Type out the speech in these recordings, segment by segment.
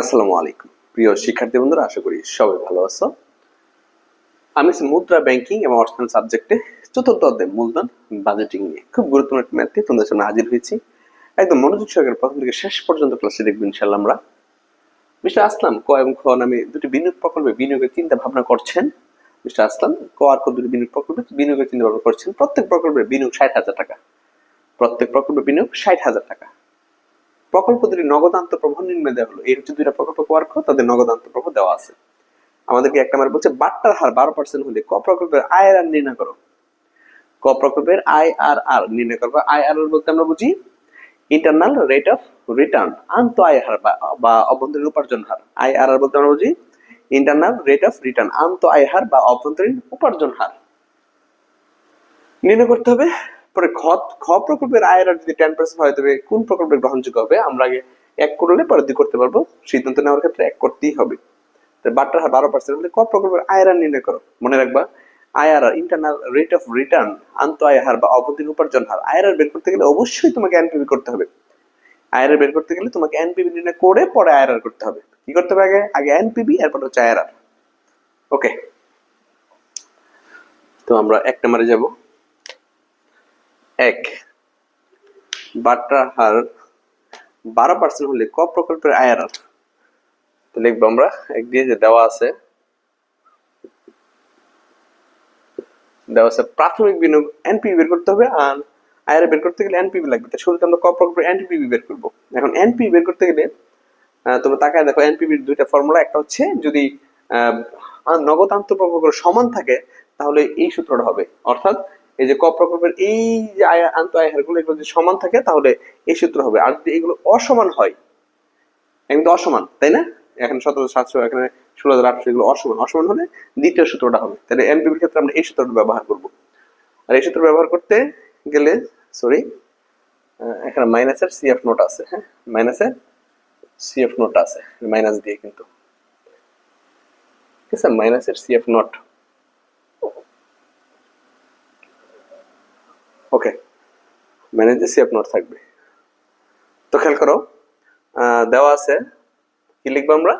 আসসালামু আলাইকুম। প্রিয় শিক্ষার্থী বন্ধুরা, আশা করি সবাই ভালো আছো। আমি মুদ্রা ব্যাংকিং এবং অর্থনীতি সাবজেক্টে চতুর্থ অধ্যায়, মূলধন বাজেটিং নিয়ে। খুব গুরুত্বপূর্ণ একটি ম্যাথটি তোমাদের সামনে হাজির হয়েছি। একদম মনোযোগ সহকারে প্রথম থেকে শেষ পর্যন্ত ক্লাসে দেখব ইনশাল্লাহ আমরা। মিস্টার আসলাম, ক এবং খ নামে দুটি বিনিয়োগ প্রকল্পে বিনিয়োগের চিন্তা ভাবনা করছেন। মিস্টার আসলাম, ক আর খ দুটি বিনিয়োগ প্রকল্পে বিনিয়োগের চিন্তা ভাবনা করছেন। প্রত্যেক প্রকল্পে বিনিয়োগ ষাট হাজার টাকা। প্রত্যেক প্রকল্পে বিনিয়োগ ষাট হাজার টাকা। প্রকল্প দুটি নগদান্ত প্রভাব নির্ণয় দেওয়া হলো। এই হচ্ছে দুইটা প্রকল্প কোয়ার্ক তাদের নগদান্ত প্রভাব দেওয়া আছে। আমাদেরকে একটা আমার বলছে, বাট্টার হার বারো পার্সেন্ট হলে ক প্রকল্পের আয় আর নির্ণয় করো। ক প্রকল্পের আই আর আর নির্ণয় করব। আই আর বলতে আমরা বুঝি ইন্টারনাল রেট অফ রিটার্ন আন্ত আয় হার বা- অভ্যন্তরীণ উপার্জন হার। আই আর আর বলতে আমরা বুঝি ইন্টারনাল রেট অফ রিটার্ন আন্ত আয় হার বা অভ্যন্তরীণ উপার্জন হার। নির্ণয় করতে হবে পরে খ খ প্রকল্পের আয়ের যদি টেন পার্সেন্ট হয়, তবে কোন প্রকল্পে গ্রহণযোগ্য হবে? আমরা আগে এক করলে পরে দুই করতে পারব। সিদ্ধান্ত নেওয়ার ক্ষেত্রে এক করতেই হবে। বাট্টার হার বারো পার্সেন্ট হলে প্রকল্পের আয়ের নির্ণয় করো। মনে রাখবা IRR internal rate of return আন্ত আয় হার বা অভ্যন্তরীণ উপার্জন হার আইআরআর বের করতে গেলে অবশ্যই তোমাকে এনপিবি করতে হবে। আইআরআর বের করতে গেলে তোমাকে এনপিবি নির্ণয় করে পরে আইআরআর করতে হবে। কি করতে হবে আগে? আগে এনপিবি এরপর হচ্ছে আইআরআর ওকে তো আমরা এক নম্বরে যাব। এক বাট্টার হার বারো পার্সেন্ট হলে ক প্রকল্পের তো লিখব আমরা, এক দিয়ে যে দেওয়া আছে দেওয়া আছে প্রাথমিক বিনিয়োগ এনপিবি বের করতে হবে আর আয়ের বের করতে গেলে এনপিবি লাগবে। তো শুরুতে আমরা ক প্রকল্পের এনপিবি বের করব। এখন এনপিবি বের করতে গেলে তোমরা তাকায় দেখো এনপিবির দুইটা ফর্মুলা একটা হচ্ছে যদি নগদ আন্তঃপ্রভগুলো সমান থাকে, তাহলে এই সূত্রটা হবে। অর্থাৎ এই যে ক প্রকল্পের এই যে আয়, আন্ত আয় হারগুলো এগুলো যদি সমান থাকে, তাহলে এই সূত্র হবে। আর যদি এগুলো অসমান হয় কিন্তু অসমান, তাই না? এখানে সতেরো, সাতশো, এখানে ষোলো হাজার আটশো, এগুলো অসমান। অসমান হলে দ্বিতীয় সূত্রটা হবে। তাহলে এনপিবির ক্ষেত্রে আমরা এই সূত্রটা ব্যবহার করব। আর এই সূত্র ব্যবহার করতে গেলে সরি এখানে মাইনাসের সিএফ নোট আছে হ্যাঁ? মাইনাসের সিএফ নোট আছে, মাইনাস দিয়ে কিন্তু। ঠিক আছে? মাইনাসের সিএফ নোট ওকে মাইনাসের সিএফ নোট থাকবে। তো খেয়াল করো দেওয়া আছে কি লিখব আমরা?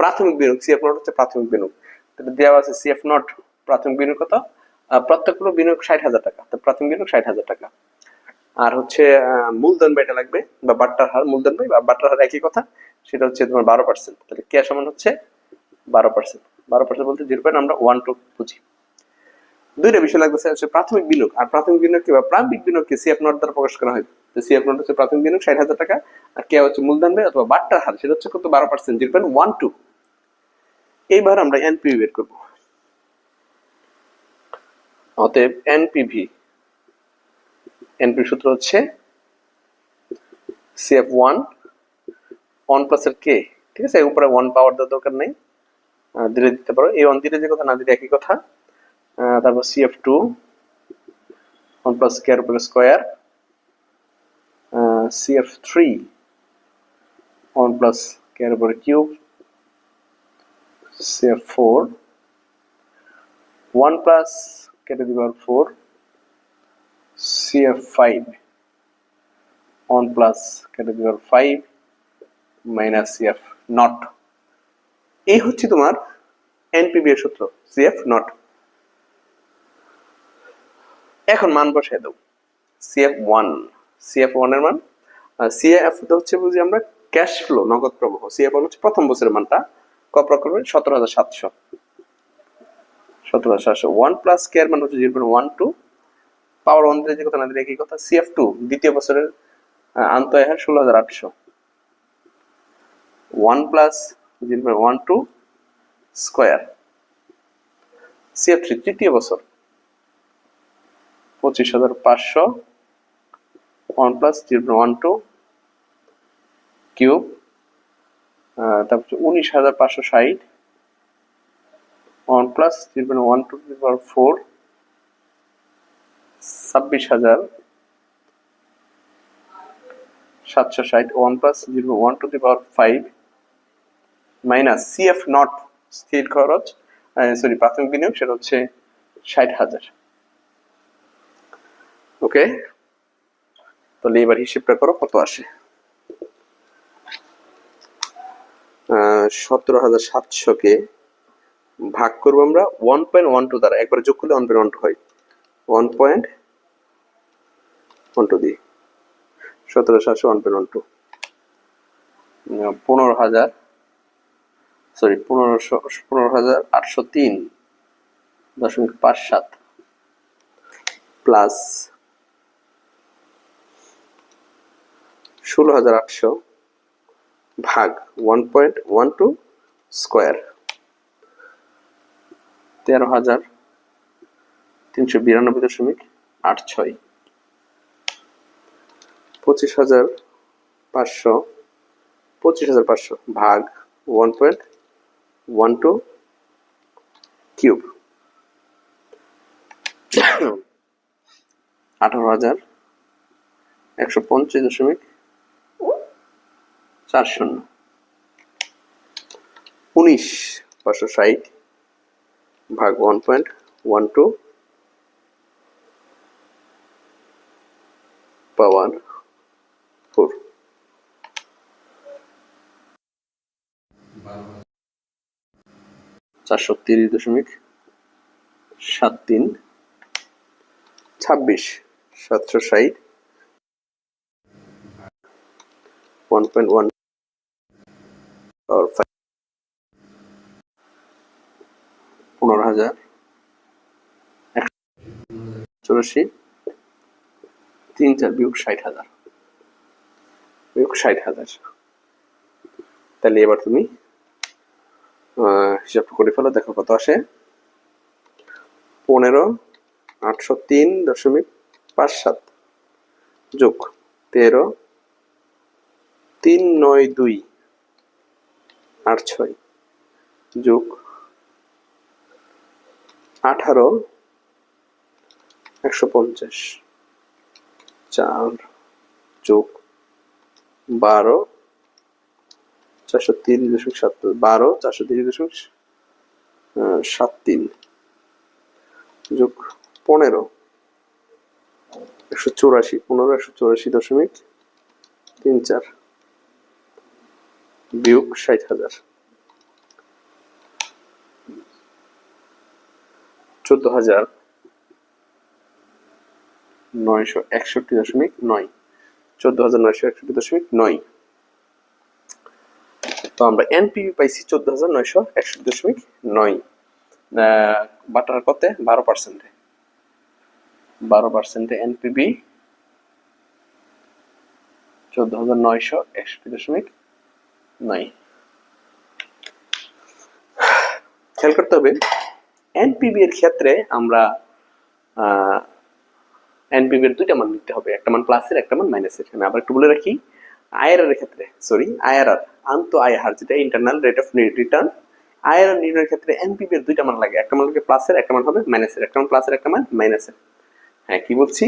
প্রাথমিক বিনিয়োগ সিএফ নোট হচ্ছে প্রাথমিক বিনিয়োগ। তাহলে দেওয়া আছে সিএফ নোট প্রাথমিক বিনিয়োগ কত? আহ, প্রত্যেক বিনিয়োগ ষাট হাজার টাকা। তো প্রাথমিক বিনিয়োগ ষাট হাজার টাকা। আর হচ্ছে মূলধন ব্যয়টা লাগবে বা বাট্টার হার মূলধন ব্যয় বা বাট্টার হার একই কথা সেটা হচ্ছে তোমার বারো পার্সেন্ট তাহলে কে সমান হচ্ছে বারো পার্সেন্ট বারো পার্সেন্ট বলতে জিরো পয়েন্ট আমরা ওয়ান টু বুঝি। দুইটা বিষয় লাগতেছে, হচ্ছে প্রাথমিক বিনিয়োগ। আর প্রাথমিক বিনিয়োগ কি বা প্রারম্ভিক বিনিয়োগকে সিএফ নোট দ্বারা প্রকাশ করা হয়? তো সিএফ নোট হচ্ছে প্রাথমিক বিনিয়োগ, ষাট হাজার টাকা, আর কে হচ্ছে মূলধন ব্যয় অথবা বাট্টার হার, সেটা হচ্ছে কত? বারো percent zero point one two এইবার আমরা এনপিভি বের করব। অতএব এনপিভি এনপি সূত্র হচ্ছে সিএফ ওয়ান ওয়ান প্লাস এর কে ঠিক আছে? উপরে ওয়ান পাওয়ার দেওয়ার দরকার নেই। ধীরে দিতে পারো। এই ওয়ান ধীরে যে কথা, না দিলে একই কথা। তারপর CF two one plus K উপরে square CF three one plus K এর উপরে cube CF four one plus K to the power four CF5 1 plus category 5 minus CF naught এই হচ্ছে তোমার এনপিবি এর সূত্র CF not এখন মান বসায় দাও CF1 CF1 এর মান। CF তো হচ্ছে বুঝি আমরা ক্যাশ ফ্লো নগদ প্রবাহ। CF1 হচ্ছে প্রথম বছরের মানটা। ক প্রকল্পের সতেরো হাজার সাতশো। সতেরো হাজার সাতশো। ওয়ান প্লাস কে মান হচ্ছে zero point one two power one যে কথা না দিলে একই কথা। সিএফ টু দ্বিতীয় বছরের আন্ত হার ষোলো হাজার আটশো। One plus zero one two square CF three তৃতীয় বছর। পঁচিশ হাজার পাঁচশো one plus zero one two cube তারপর উনিশ হাজার পাঁচশো ষাট one plus zero one two four ছাব্বিশ হাজার সাতশো ষাট one plus zero one two the power five minus CF not স্থির খরচ সরি প্রাথমিক বিনিয়োগ, সেটা হচ্ছে ষাট হাজার। ওকে তাহলে এবার হিসেবটা করো, কত আসে? সতেরো হাজার সাতশোকে ভাগ করব আমরা ওয়ান পয়েন্ট ওয়ান টু দ্বারা। একবার যোগ করলে ওয়ান পয়েন্ট ওয়ান হয়। ওয়ান পয়েন্ট ওয়ান টু দিয়ে সতেরো সাতশো ওয়ান পয়েন্ট ওয়ান টু পনেরো হাজার সরি পনেরোশো, পনেরো হাজার আটশো তিন দশমিক পাঁচ সাত। প্লাস ষোলো হাজার আটশো ভাগ one point one two square. তেরো হাজার তিনশো বিরানব্বই দশমিক আট ছয়। পঁচিশ হাজার পাঁচশো, পঁচিশ হাজার পাঁচশো ভাগ one point one two cube. আঠারো হাজার একশো পঞ্চাশ দশমিক চার শূন্য উনিশ পাঁচশো ষাট ভাগ one point one two power four চারশো তিরিশ দশমিক সাত তিন। ছাব্বিশ সাতশো ষাট। ওয়ান পয়েন্ট ওয়ান হাজার। চুরাশি। তিন চার বিয়োগ ষাট হাজার। বিয়োগ ষাট হাজার। তাহলে এবার তুমি করে ফেলো, দেখো কত আসে। পনেরো, আটশো তিন দশমিক পাঁচ সাত যোগ তেরো, তিন নয় দুই, আট ছয় যোগ আঠারো, একশো পঞ্চাশ। চার যোগ বারো, চারশো তিন দশমিক সাত, বারো, চারশো তিরিশ দশমিক সাত তিন। যোগ পনেরো, একশো চৌরাশি, পনেরো, একশো চৌরাশি দশমিক তিন চার, বিয়োগ ষাট হাজার। চোদ্দ হাজার নয়শো একষট্টি দশমিক নয়। চোদ্দ হাজার নয়শো একষট্টি দশমিক নয়। তো আমরা এনপিভি পাইছি চোদ্দ হাজার নয়শো একষট্টি দশমিক নয়। বাটার কতে বারো পার্সেন্টে। বারো পার্সেন্টে এনপিবি চোদ্দ হাজার নয়শো একষট্টি দশমিক নয়। খেয়াল করতে হবে এনপিবি এর ক্ষেত্রে আমরা এনপিবি এর দুইটা মান নিতে হবে, একটা মান প্লাসের একটা মান মাইনাসের আমি আবার একটু বলে রাখি আইআরআর এর ক্ষেত্রে সরি আইআরআর আন্ত আইহার যেটা internal rate of return IRR নির্ণয়ের ক্ষেত্রে এনপিবি এর দুইটা মান লাগে, একটা মান লাগে প্লাসের একটা মান হবে মাইনাসের একটা মান প্লাসের একটা মান মাইনাসের হ্যাঁ কি বলছি?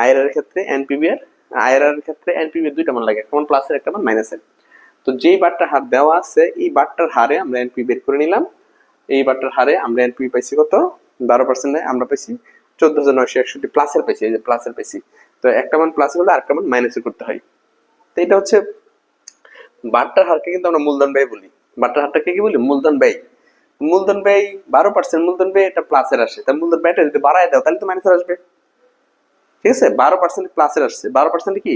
আইআরআর এর ক্ষেত্রে এনপিবি এর আইআরআর এর ক্ষেত্রে এনপিবি এর দুইটা মান লাগে, একটা মান প্লাসের একটা মান মাইনাসের তো যেই বারটার হার দেওয়া আছে, এই বারটার হারে আমরা এনপি বের করে নিলাম। এই বারটার হারে আমরা এনপি পাইছি কত? বারো পার্সেন্টে আমরা পাইছি চোদ্দ হাজার নয়শো একষট্টি প্লাসের পাইছি, এই যে প্লাসের পাইছি। তো একটা মান প্লাসের হলে আরেকটা মান মাইনাসের করতে হয়। তো এটা হচ্ছে বারটার হারকে কিন্তু আমরা মূলধন ব্যয় বলি। বারটার হারটাকে কি বলি? মূলধন ব্যয়। মূলধন ব্যয় বারো পার্সেন্ট মূলধন ব্যয় এটা প্লাসের আসে। তার মূলধন ব্যয়টা যদি বাড়ায় দাও, তাহলে তো মাইনাসের আসবে। ঠিক আছে? বারো পার্সেন্ট প্লাসের আসছে। বারো পার্সেন্ট কি?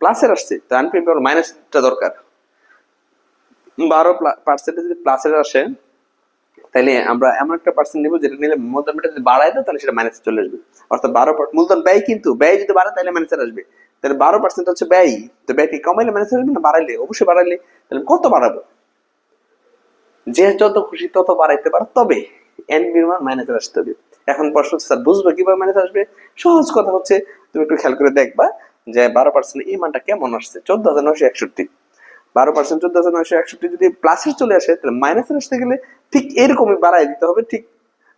প্লাসের আসছে। তো আনপি মাইনাসটা দরকার। বারো পার্সেন্টে যদি প্লাসের আসে তাহলে আমরা এমন একটা পার্সেন্ট নেব যেটা নিলে মূলধনটা যদি বাড়ায় দাও তাহলে সেটা মাইনাসে চলে আসবে। অর্থাৎ বারো মূলধন ব্যয় কিন্তু, ব্যয় যদি বাড়ায় তাহলে মাইনাসে আসবে। তাহলে বারো পার্সেন্ট হচ্ছে ব্যয়। তো ব্যয়কে কমাইলে মাইনাসে আসবে না বাড়াইলে? অবশ্যই বাড়াইলে। তাহলে কত বাড়াবো? যে যত খুশি তত বাড়াইতে পারো, তবে এনবির আসতে হবে। এখন প্রশ্ন হচ্ছে, স্যার, বুঝব কীভাবে মাইনাস আসবে? সহজ কথা হচ্ছে, তুমি একটু খেয়াল করে দেখবা যে বারো পার্সেন্ট এই মানটা কেমন আসছে? চোদ্দ হাজার নয়শো একষট্টি। বারো পার্সেন্ট চোদ্দ হাজার নয়শো একষট্টি যদি প্লাসে চলে আসে, তাহলে মাইনাসে আসতে গেলে ঠিক এরকমই বাড়াই দিতে হবে, ঠিক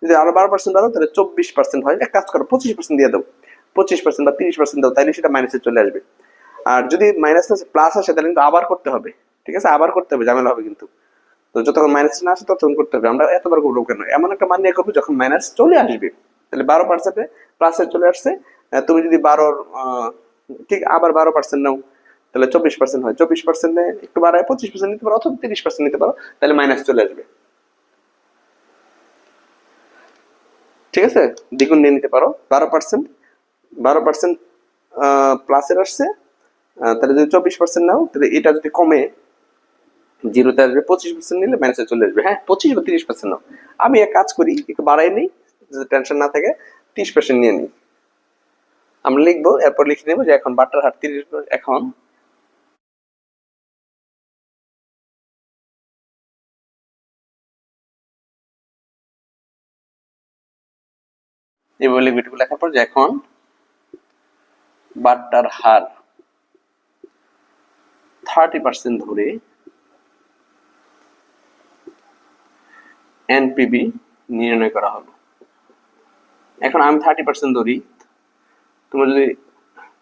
যদি আরও বারো পার্সেন্ট দাও তাহলে চব্বিশ পার্সেন্ট হয়। এক কাজ করো, পঁচিশ পার্সেন্ট দিয়ে দাও। পঁচিশ পার্সেন্ট বা তিরিশ পার্সেন্ট দাও তাহলে সেটা মাইনাসে চলে আসবে। আর যদি মাইনাস প্লাস আসে, তাহলে কিন্তু আবার করতে হবে। ঠিক আছে? আবার করতে হবে, ঝামেলা হবে কিন্তু। তো যতক্ষণ মাইনাস না আসে, ততক্ষণ করতে হবে। আমরা এতবার করব কেন? এমন একটা মান নিয়ে করব, যখন মাইনাস চলে আসবে। তাহলে বারো পার্সেন্টে প্লাসে চলে আসছে। তুমি যদি বারোর ঠিক আবার বারো পার্সেন্ট নাও, তাহলে চব্বিশ পার্সেন্ট হয়। চব্বিশ পার্সেন্টে একটু বাড়ায় পঁচিশ পার্সেন্ট নিতে পারো, অথবা তিরিশ পার্সেন্ট নিতে পারো, তাহলে মাইনাস চলে আসবে। ঠিক আছে? দ্বিগুণ নিয়ে নিতে পারো। বারো পার্সেন্ট বারো পার্সেন্ট প্লাসের আসছে। তাহলে যদি চব্বিশ পার্সেন্ট নাও, তাহলে এটা যদি কমে জিরোতে আসবে পঁচিশ পার্সেন্ট নিলে মাইনাসে চলে আসবে। হ্যাঁ পঁচিশ বা তিরিশ পার্সেন্ট নাও। আমি এক কাজ করি, একটু বাড়াই নিই যদি টেনশন না থাকে, তিরিশ পার্সেন্ট নিয়ে নিই। আমরা লিখব, এরপর লিখে নেব যে এখন বাটার হার তিরিশ, এখন এইভাবে লিখব এটুকু লেখার পর যে এখন বাট্টার হার থার্টি পার্সেন্ট ধরে এনপিবি নির্ণয় করা হলো। এখন আমি থার্টি পার্সেন্ট ধরি। তুমি যদি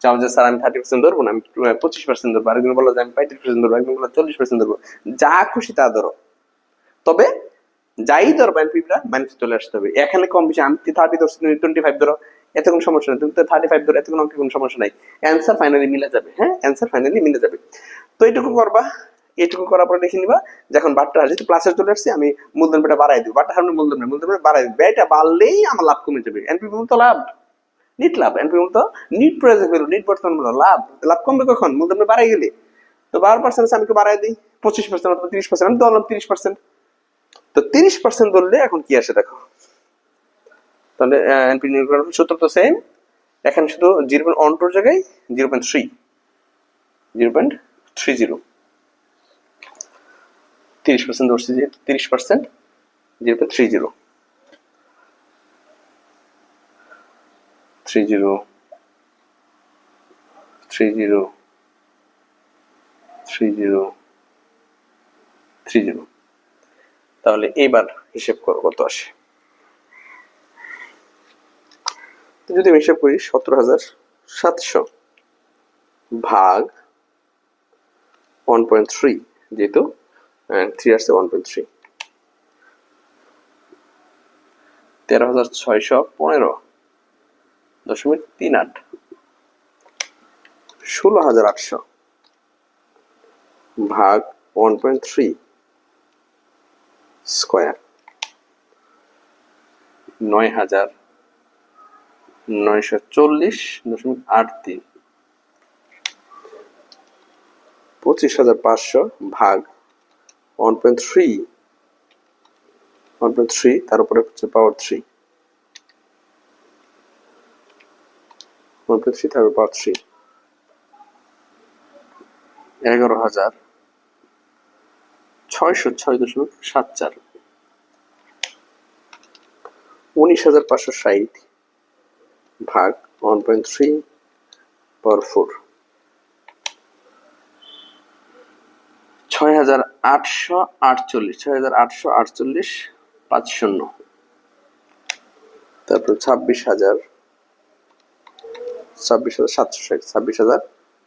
চাও যে, স্যার, আমি থার্টি পার্সেন্ট ধরবো না, আমি পঁচিশ পার্সেন্ট ধরবো, আরেকজন বলো যে, আমি পঁয়ত্রিশ পার্সেন্ট ধরবো একজন বলো চল্লিশ পার্সেন্ট ধরবো। যা খুশি তা ধরো। তবে যাই ধরবো এনপিবিটা মাইনাস চলে আসতে হবে। এখানে কম বেশি, আমি থার্টি ধরছি, তুমি টোয়েন্টি ফাইভ ধরো, এতে কোনো সমস্যা নেই। তুমি তো থার্টি ফাইভ ধরো, এতে কোনো কোনো সমস্যা নাই। অ্যান্সার ফাইনালি মিলে যাবে হ্যাঁ? অ্যান্সার ফাইনালি মিলে যাবে। তো এইটুকু করবা, এইটুকু করার পরে লিখে নিবা, যখন বাট্টা যেহেতু প্লাসে চলে আসছে, আমি মূলধন বেটা বাড়াই দিব। বাট্টা হারমোন মূলধন মূলধন বাড়াই দিব। ব্যয়টা বাড়লেই আমার লাভ কমে যাবে। এনপি মূলত লাভ নিট লাভ। এনপি মূলত নিট প্রয়োজন হলো নিট বর্তমান মূল্য, লাভ। লাভ কমবে কখন? মূলধন বাড়াই গেলে। তো বারো পার্সেন্ট আমি বাড়াই দিই? পঁচিশ পার্সেন্ট অথবা তিরিশ পার্সেন্ট আমি ধরলাম তিরিশ পার্সেন্ট তো তিরিশ পার্সেন্ট ধরলে এখন কি আসে দেখো? তাহলে এনপি নির্ভর সূত্র তো সেম এখানে শুধু জিরো পয়েন্ট ওয়ান টুর জায়গায় zero point three zero point three zero তিরিশ পার্সেন্ট ধরছি যে তিরিশ percent zero point three zero three zero three zero three zero three zero তাহলে এইবার হিসেব করো কত আসে। যদি আমি হিসেব করি সতেরো হাজার সাতশো ভাগ ওয়ান পয়েন্ট থ্রি যেহেতু থ্রি আসছে ওয়ান পয়েন্ট থ্রি তেরো হাজার ছয়শো পনেরো দশমিক তিন আট। ষোলো হাজার আটশো ভাগ ওয়ান পয়েন্ট থ্রি স্কোয়ার। নয় হাজার নয়শো চল্লিশ দশমিক আট তিন। পঁচিশ হাজার পাঁচশো ভাগ one point three one point three তার উপরে হচ্ছে power three one point three তার পাওয়ার থ্রি এগারো হাজার ছয়শো ছয় দশমিক সাত চার। উনিশ হাজার পাঁচশো ষাট ভাগ one point three power four. ছয় হাজার আটশো আটচল্লিশ, ছয় হাজার আটশো আটচল্লিশ পাঁচ শূন্য তারপর ছাব্বিশ হাজার ছাব্বিশ হাজার সাতশো ষাট, ছাব্বিশ হাজার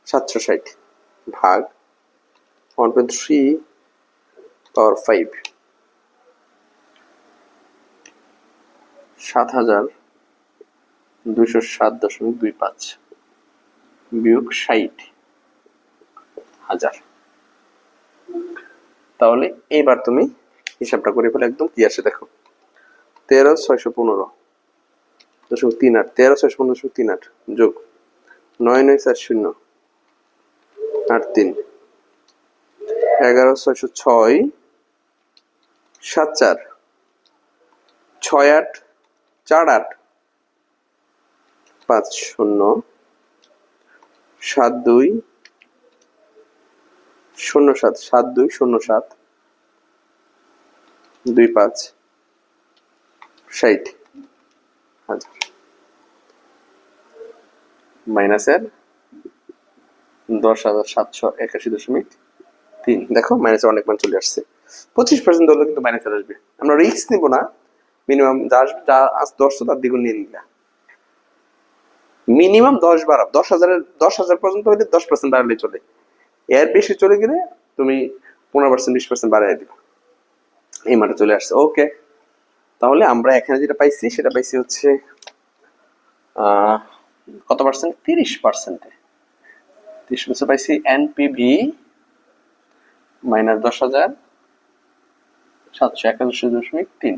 সাতশো ষাট ভাগ one point three power five. সাত হাজার দুইশো সাত দশমিক দুই পাঁচ বিয়োগ ষাট হাজার। তাহলে এইবার তুমি হিসাবটা করে ফেলে একদম কি আসে দেখো। তেরো ছয়শো পনেরো দশমিক তিন আট, তেরো ছয়শো পনেরো দশমিক তিন আট যোগ নয় নয় চার শূন্য আট তিন। এগারো ছয়শো ছয় সাত চার, ছয় আট, চার আট, পাঁচ শূন্য, সাত দুই, শূন্য সাত সাত দুই, শূন্য সাত, দুই পাঁচ, ষাট হাজার। মাইনাসের দশ হাজার সাতশো একাশি দশমিক তিন। দেখো, মাইনাসে অনেক মান চলে আসছে। পঁচিশ পার্সেন্ট ধরলে কিন্তু মাইনাসে আসবে। আমরা রিস্ক নিব না। মিনিমাম যা আসবে, যা আজ দশশো তার দ্বিগুণ নিয়ে নিলা মিনিমাম দশ বাড়াও দশ হাজারের দশ হাজার পর্যন্ত হলে দশ পার্সেন্ট বাড়ালে চলে। এর বেশি চলে গেলে তুমি পনেরো পার্সেন্ট বিশ পার্সেন্ট বাড়াই দিবে। এই মাঠে চলে আসছে। ওকে তাহলে আমরা এখানে যেটা পাইছি, সেটা পাইছি হচ্ছে কত পার্সেন্ট তিরিশ পার্সেন্টে তিরিশ পার্সেন্ট পাইছি এনপিভি মাইনাস দশ হাজার সাতশো একাদশ দশমিক তিন।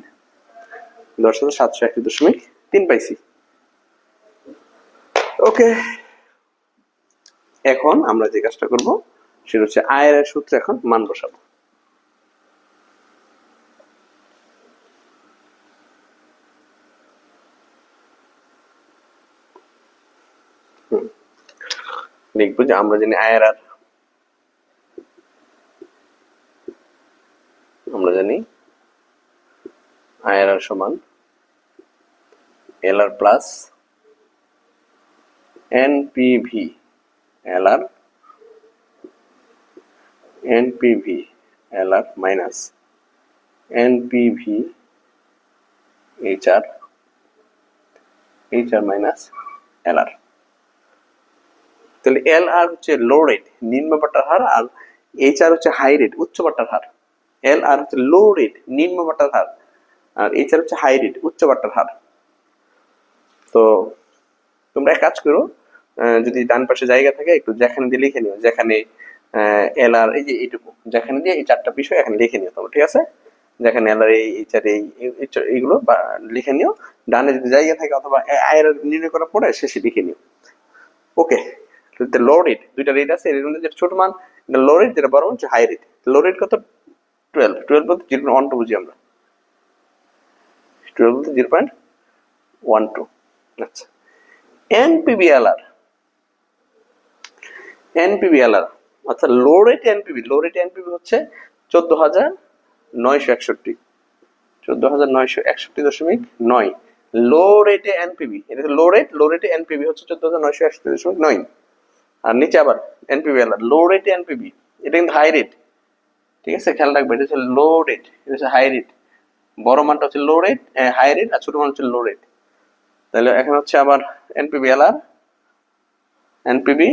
দশ হাজার সাতশো একাশি দশমিক তিন পাইছি। ওকে। এখন আমরা যে কাজটা করব, সেটা হচ্ছে আয়ের সূত্রে এখন মান বসাবো। লিখব যে আমরা জানি আয়ের আর, আমরা জানি আয়ের আর সমান L R plus NPV L R NPV L R minus NPV H R minus L R তাহলে এল আর হচ্ছে লো রেট নিম্ন বাটার হার, আর এইচ আর হচ্ছে হাই রেট উচ্চ বাটার হার। এল আর হচ্ছে লো রেট নিম্ন বাটার হার। আর এইচ আর হচ্ছে হাই রেট উচ্চ বাটার হার তো তোমরা এক কাজ করো যদি ডান পাশে জায়গা থাকে, একটু যেখানে দিয়ে লিখে নিও, যেখানে এল আর এই যে এইটুকু, যেখানে দিয়ে এই চারটা বিষয় এখানে লিখে নিও তোমরা, ঠিক আছে? যেখানে এল আর এই এইচ আর এই, এই- এই- এইগুলো লিখে নিও। ডানে যদি জায়গা থাকে অথবা আয়ের নির্ণয় করার পরে শেষে লিখে নিও। ওকে লো রেট দুইটা রেট আছে, এর মধ্যে যেটা ছোট মান লো রেট যেটা বড় মান, হচ্ছে হাই রেট লো রেট কত? টুয়েলভ টুয়েলভ বলতে জিরো ওয়ান টু বুঝি আমরা। টুয়েলভ পয়েন্ট ওয়ান টু আচ্ছা এনপিবিএলআর এনপিবিএলআর আচ্ছা লো রেট এনপিবি এনপিবি হচ্ছে হাজার নয়শো একষট্টি। হাজার নয়শো একষট্টি দশমিক নয়। লো এনপিবি এটা লো রেট লো এনপিবি হচ্ছে চোদ্দ হাজার নয়শো একষট্টি দশমিক নয়। আর নিচে আবার লো রেটে এনপিবি এটা কিন্তু হাই রেট ঠিক আছে? খেয়াল রাখবে, এটা হচ্ছে লো রেট এটা হচ্ছে হাই রেট বড় মানটা হচ্ছে লো রেট হাই রেট আর ছোট মান হচ্ছে লো রেট তাহলে এখন হচ্ছে আবার এনপিবি এল আর এনপিবি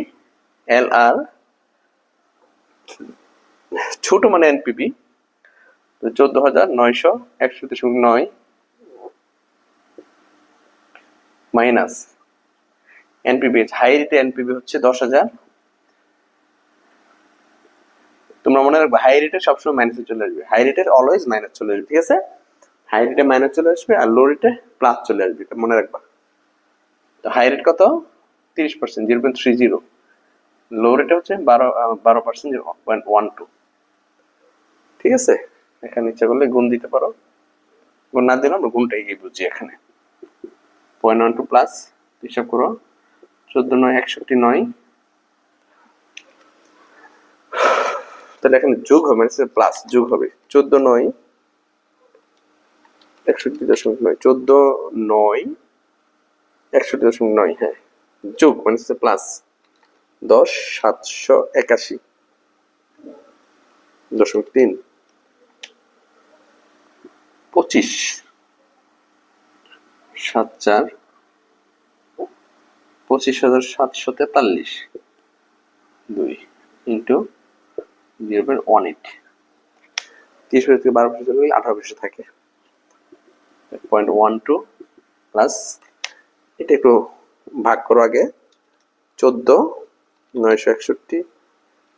এল আর ছোট মানে এনপিবি চোদ্দ হাজার নয়শো একশো দশমিক নয় মাইনাস এনপিবি হাই রেটে এনপিবি হচ্ছে দশ হাজার। তোমরা মনে রাখবে হাই রেটে সবসময় মাইনাসে চলে আসবে হাই রেটের অলওয়েজ মাইনাস চলে আসবে, ঠিক আছে? হাই রেটে মাইনাস চলে আসবে আর লো রেটে প্লাস চলে আসবে, এটা মনে রাখবা। তো হাই রেট কত? তিরিশ percent zero point three zero low রেটে হচ্ছে বারো বারো percent zero point one two ঠিক আছে? এখানে ইচ্ছা করলে গুণ দিতে পারো। গুণ না দিলে আমরা গুণটা এগিয়ে বুঝি এখানে। পয়েন্ট ওয়ান টু প্লাস হিসাব করো। চোদ্দ নয়, একষট্টি নয়। তাহলে এখানে যোগ হবে মানে প্লাস যোগ হবে। চোদ্দ নয় একষট্টি দশমিক নয়, চোদ্দ নয়, একষট্টি দশমিক নয় হ্যাঁ যোগ মানে হচ্ছে প্লাস দশ, সাতশো একাশি, দশমিক তিন, পঁচিশ, সাত চার, পঁচিশ হাজার সাতশো তেতাল্লিশ, দুই into zero point one eight তিরিশ থেকে বারো পয়সা আঠারো পয়সা থাকে। পয়েন্ট ওয়ান টু প্লাস এটা একটু ভাগ করো আগে, চোদ্দ, নয়শো একষট্টি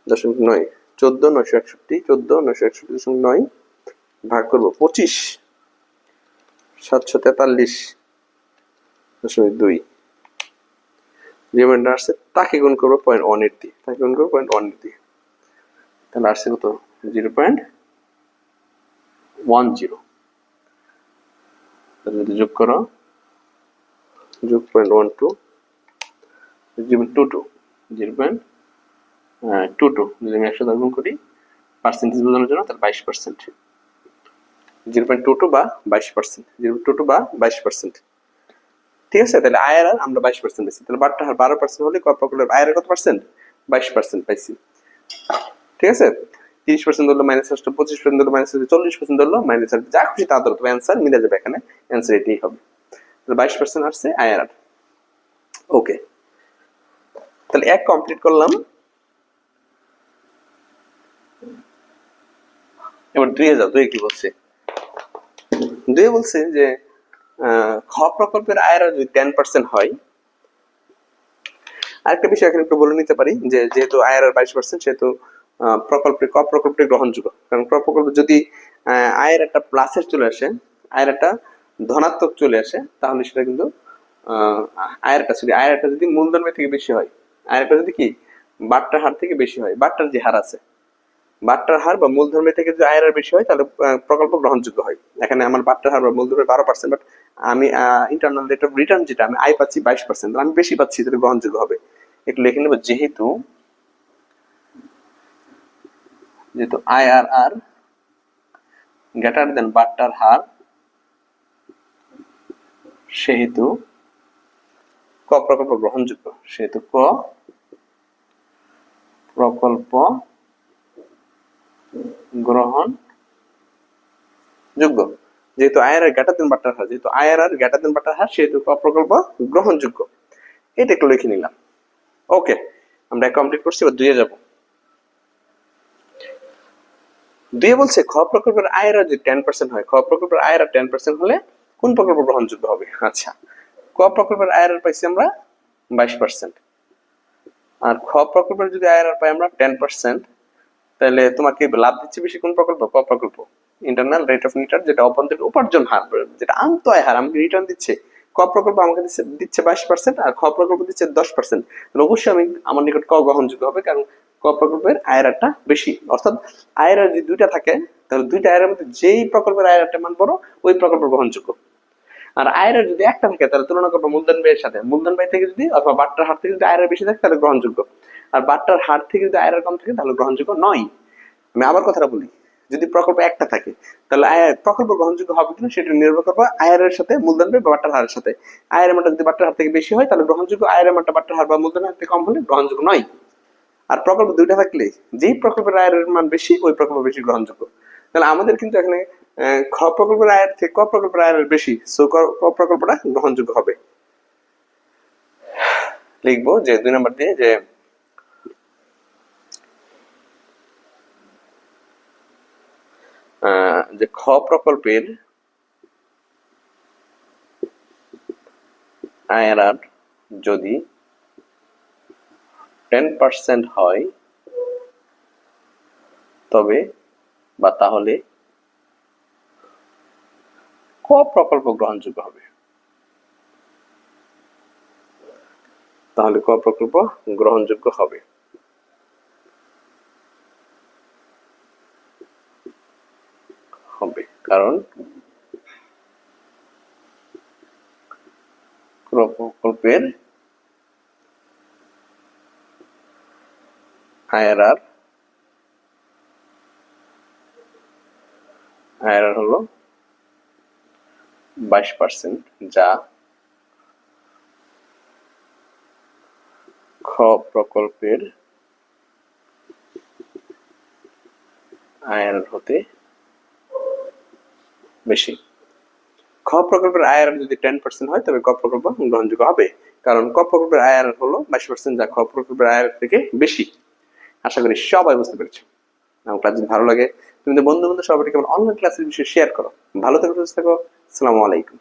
দশমিক নয়, চোদ্দ, নয়শো একষট্টি, চোদ্দ, নয়শো একষট্টি দশমিক নয়, ভাগ করব পঁচিশ, সাতশো তেতাল্লিশ দশমিক দুই। পয়েন্টটা আসছে, তাকে গুণ করব পয়েন্ট ওয়ান এইট দিয়ে তাকে গুণ করব পয়েন্ট ওয়ান এইট দিয়ে তাহলে আসছে কত? জিরো পয়েন্ট ওয়ান জিরো যদি যোগ করো, যোগ point one two zero two two zero point two two যদি আমি একশো গুণ করি পার্সেন্টেজ বোঝানোর জন্য তাহলে বাইশ percent zero point two two বা বাইশ পার্সেন্ট জিরো টু টু বা বাইশ পার্সেন্ট ঠিক আছে? তাহলে আয়ের আর আমরা বাইশ পার্সেন্ট পাইছি। তাহলে বারোটা হার বারো পার্সেন্ট হলে কত আয়ের কত পার্সেন্ট বাইশ পার্সেন্ট পাইছি। ঠিক আছে? তিরিশ পার্সেন্ট ধরলো মাইনাস আসলো, পঁচিশ পার্সেন্ট ধরলো মাইনাস আসলো, চল্লিশ পার্সেন্ট ধরলো মাইনাস আসবে যা খুশি তা ধরো অ্যান্সার মিলে যাবে এখানে অ্যান্সার এটাই হবে। বাইশ পার্সেন্ট আসছে আয়ের ওকে তাহলে এক কমপ্লিট করলাম। এবার দুই যাও দুই কি বলছে? দুই বলছে যে খ প্রকল্পের আয়ের যদি টেন পার্সেন্ট হয়, আরেকটা বিষয় এখানে একটু বলে নিতে পারি, যে যেহেতু আয়ের বাইশ পার্সেন্ট সেহেতু প্রকল্পে ক প্রকল্পটি গ্রহণযোগ্য। কারণ ক প্রকল্প যদি আয়ের একটা প্লাসের চলে আসে আয়ের একটা ধনাত্মক চলে আসে তাহলে সেটা কিন্তু আহ, আয়েরটা সরি আয়েরটা যদি মূলধন থেকে বেশি হয় আয়েরটা যদি কি? বাট্টার হার থেকে বেশি হয় বাট্টার যে হার আছে বাট্টার হার বা মূলধন থেকে যদি আয়ের বেশি হয় তাহলে প্রকল্প গ্রহণযোগ্য হয়। এখানে আমার বাট্টার হার বা মূলধন বারো পার্সেন্ট বাট আমি ইন্টারনাল রেট অফ রিটার্ন যেটা আমি আয় পাচ্ছি বাইশ পার্সেন্ট আমি বেশি পাচ্ছি তাহলে গ্রহণযোগ্য হবে। একটু লিখে নেব যেহেতু যেহেতু I R R greater than বাট্টার হার, সেহেতু ক প্রকল্প গ্রহণযোগ্য, সেহেতু ক প্রকল্প গ্রহণ যোগ্য যেহেতু আয়ের আর গ্রেটার দেন বাট্টার হার, যেহেতু আয়ের আর গ্রেটার দেন বাট্টার হার, সেহেতু ক প্রকল্প গ্রহণযোগ্য। এটা একটু লিখে নিলাম। ওকে আমরা কমপ্লিট করছি, এবার দুইয়ে যাব। দুইয়ে বলছে খ প্রকল্পের আয়ের যদি টেন পার্সেন্ট হয় খ প্রকল্পের আয়ের টেন পার্সেন্ট হলে কোন প্রকল্প গ্রহণযোগ্য হবে? আচ্ছা ক প্রকল্পের আয়ের পাইছি আমরা বাইশ পার্সেন্ট আর খ প্রকল্পের যদি আয়ের পাই আমরা টেন পার্সেন্ট তাহলে তোমাকে লাভ দিচ্ছে বেশি কোন প্রকল্প? ক প্রকল্প। ইন্টারনাল রেট অফ রিটার্ন যেটা অভ্যন্তরীণ উপার্জন হার, যেটা আন্ত আয় হার, আমাকে রিটার্ন দিচ্ছে। ক প্রকল্প আমাকে দিচ্ছে দিচ্ছে বাইশ পার্সেন্ট আর খ প্রকল্প দিচ্ছে দশ পার্সেন্ট অবশ্যই আমি আমার নিকট ক গ্রহণযোগ্য হবে, কারণ প্রকল্পের আয়ের হারটা বেশি। অর্থাৎ আয়ের যদি দুইটা থাকে, তাহলে দুইটা আয়ের মধ্যে যেই প্রকল্পের আয়ের হারটা মান বড়, ওই প্রকল্প গ্রহণযোগ্য। আর আয়ের যদি একটা থাকে, তাহলে তুলনা করব মূলধন ব্যয়ের সাথে। মূলধন ব্যয় থেকে যদি অথবা বাট্টার হার থেকে যদি আয়ের বেশি থাকে, তাহলে গ্রহণযোগ্য। আর বাট্টার হার থেকে যদি আয়ের কম থাকে, তাহলে গ্রহণযোগ্য নয়। আমি আবার কথাটা বলি, যদি প্রকল্প একটা থাকে, তাহলে আয়ের প্রকল্প গ্রহণযোগ্য হবে কিনা সেটা নির্ভর করবে আয়ের সাথে মূলধন ব্যয় বাট্টার হারের সাথে। আয়ের অ্যামাউন্টটা যদি বাট্টার হার থেকে বেশি হয়, তাহলে গ্রহণযোগ্য। আয়ের অ্যামাউন্টটা বাট্টার হার বা মূলধন হার থেকে কম হলে গ্রহণযোগ্য নয়। আর প্রকল্প দুইটা থাকলে যেই প্রকল্পের আয়ের মান বেশি, ওই প্রকল্প বেশি গ্রহণযোগ্য। তাহলে আমাদের কিন্তু এখানে খ প্রকল্পের আয়ের থেকে ক প্রকল্পের আয়ের বেশি, সো ক প্রকল্পটা গ্রহণযোগ্য হবে। লিখব যে, দুই নম্বর দিয়ে যে যে খ প্রকল্পের আয়রার যদি টেন পার্সেন্ট হয়, তবে বা তাহলে ক প্রকল্প গ্রহণযোগ্য হবে? তাহলে ক প্রকল্প গ্রহণযোগ্য হবে? হবে, কারণ প্রকল্পের আয়রার আয়রার হলো বাইশ পার্সেন্ট যা খ প্রকল্পের আয়ের হতে বেশি। খ প্রকল্পের আয়ের যদি টেন পার্সেন্ট হয়, তবে ক প্রকল্প গ্রহণযোগ্য হবে। কারণ ক প্রকল্পের আয়ের হলো বাইশ পার্সেন্ট যা খ প্রকল্পের আয়ের থেকে বেশি। আশা করি সবাই বুঝতে পেরেছ। আমার ক্লাস যদি ভালো লাগে, তুমি বন্ধু বন্ধু সবাইকে কেমন অনলাইন ক্লাসের বিষয়ে শেয়ার করো। ভালো থেকো, সুস্থ থাকো। আসসালামু আলাইকুম।